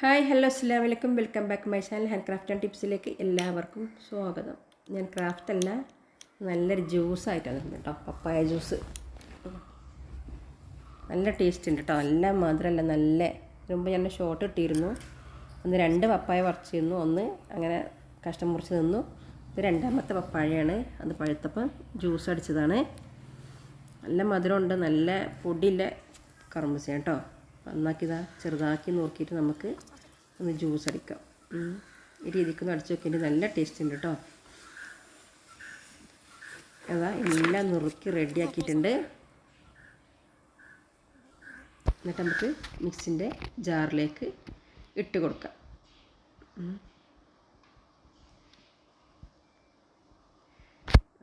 Hi hello അസ്സാം വലൈക്കും welcome back my channel hand craft and ടിപ്സിലേക്ക് എല്ലാവർക്കും സ്വാഗതം. ഞാൻ ക്രാഫ്റ്റ് അല്ല നല്ലൊരു ജ്യൂസായിട്ടാണ് കേട്ടോ പപ്പായ ജ്യൂസ്. നല്ല ടേസ്റ്റ് ഉണ്ട് കേട്ടോ നല്ല മധുരമല്ല നല്ല മുമ്പ് ഞാൻ ഷോർട്ട് ഇട്ടിരുന്നു. ഒന്ന് രണ്ട് പപ്പായ പറിച്ചിരുന്നു ഒന്ന് അങ്ങനെ കഷ്ടം മുറിച്ച് നിന്നു. ഇത് രണ്ടാമത്തെ പപ്പായയാണ് അത് പഴുത്തപ്പം ജ്യൂസ് അടിച്ചതാണ്. നല്ല മധുരമുണ്ട് നല്ല പൊടിയില്ല കറുമ്പസ കേട്ടോ. നന്നാക്കിയതാ ചെറുതാക്കി നോക്കിയിട്ട് നമുക്ക് ഒന്ന് ജ്യൂസ് അടിക്കാം. ഈ രീതിക്ക് ഒന്ന് അടിച്ച് നോക്കിയിട്ട് നല്ല ടേസ്റ്റ് ഉണ്ട് കേട്ടോ അതാ എല്ലാം നുറുക്കി റെഡിയാക്കിയിട്ടുണ്ട് എന്നിട്ട് നമുക്ക് മിക്സിന്റെ ജാറിലേക്ക് ഇട്ട് കൊടുക്കാം.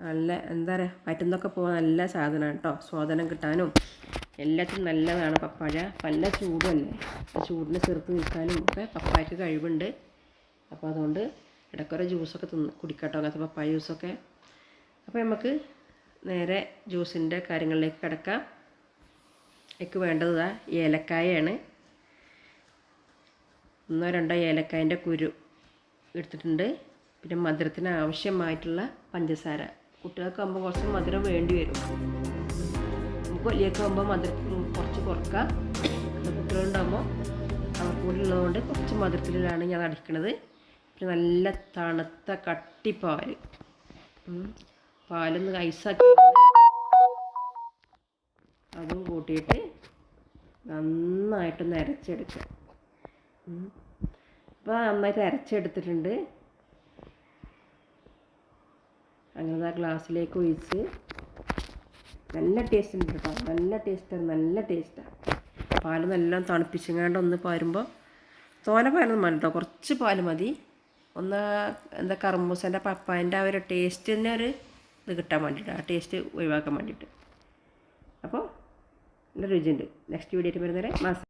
നല്ല എന്താ പറയുക വയറ്റുന്നൊക്കെ പോകാൻ നല്ല സാധനമാണ് കേട്ടോ സ്വാദനം കിട്ടാനും എല്ലാത്തിനും നല്ലതാണ് പപ്പായ. പല ചൂടുമല്ലേ ചൂടിനെ ചെറുത്ത് നിൽക്കാനും ഒക്കെ പപ്പായക്ക് കഴിവുണ്ട്. അപ്പോൾ അതുകൊണ്ട് ഇടയ്ക്കൊരു ജ്യൂസൊക്കെ തിന്ന് കുടിക്കട്ടോ അങ്ങനത്തെ പപ്പായ ജ്യൂസൊക്കെ. അപ്പോൾ നമുക്ക് നേരെ ജ്യൂസിന്റെ കാര്യങ്ങളിലേക്ക് കിടക്കാം. എനിക്ക് വേണ്ടത് ഇതാ ഏലക്കായയാണ് ഒന്നോ രണ്ടോ ഏലക്കായന്റെ കുരു എടുത്തിട്ടുണ്ട്. പിന്നെ മധുരത്തിന് ആവശ്യമായിട്ടുള്ള പഞ്ചസാര. കുട്ടികൾക്കാകുമ്പോൾ കുറച്ച് മധുരം വേണ്ടി വരും നമുക്ക് വലിയൊക്കെ ആകുമ്പോൾ മധുരം കുറച്ച് കുറക്കാം കുട്ടികളുണ്ടാകുമ്പോൾ അവർക്ക് കൂടി ഉള്ളതുകൊണ്ട് കുറച്ച് മധുരത്തിലാണ് ഞാൻ അടിക്കണത് പിന്നെ നല്ല തണുത്ത കട്ടിപ്പാൽ. പാലൊന്ന് ഐസാക്കി അതും കൂട്ടിയിട്ട് നന്നായിട്ട് അരച്ചെടുക്കുക. അപ്പോൾ നന്നായിട്ട് അരച്ചെടുത്തിട്ടുണ്ട് അങ്ങനെ ആ ഗ്ലാസ്സിലേക്ക് ഒഴിച്ച് നല്ല ടേസ്റ്റ് ഉണ്ട് കേട്ടോ നല്ല ടേസ്റ്റാണ് നല്ല ടേസ്റ്റാണ് പാൽ നല്ല തണുപ്പിച്ചങ്ങാണ്ട് ഒന്ന് പാരുമ്പോൾ തോന പാലൊന്നും വേണ്ട കേട്ടോ കുറച്ച് പാൽ മതി. ഒന്ന് എന്താ കർമ്മൂസന്റെ പപ്പായന്റെ ആ ഒരു ടേസ്റ്റ് തന്നെ ഒരു ഇത് കിട്ടാൻ വേണ്ടിയിട്ട് ആ ടേസ്റ്റ് ഒഴിവാക്കാൻ വേണ്ടിയിട്ട് അപ്പോൾ നല്ല രുചിയുണ്ട് നെക്സ്റ്റ് വീഡിയോ ആയിട്ട് വരുന്നവരെ മാസം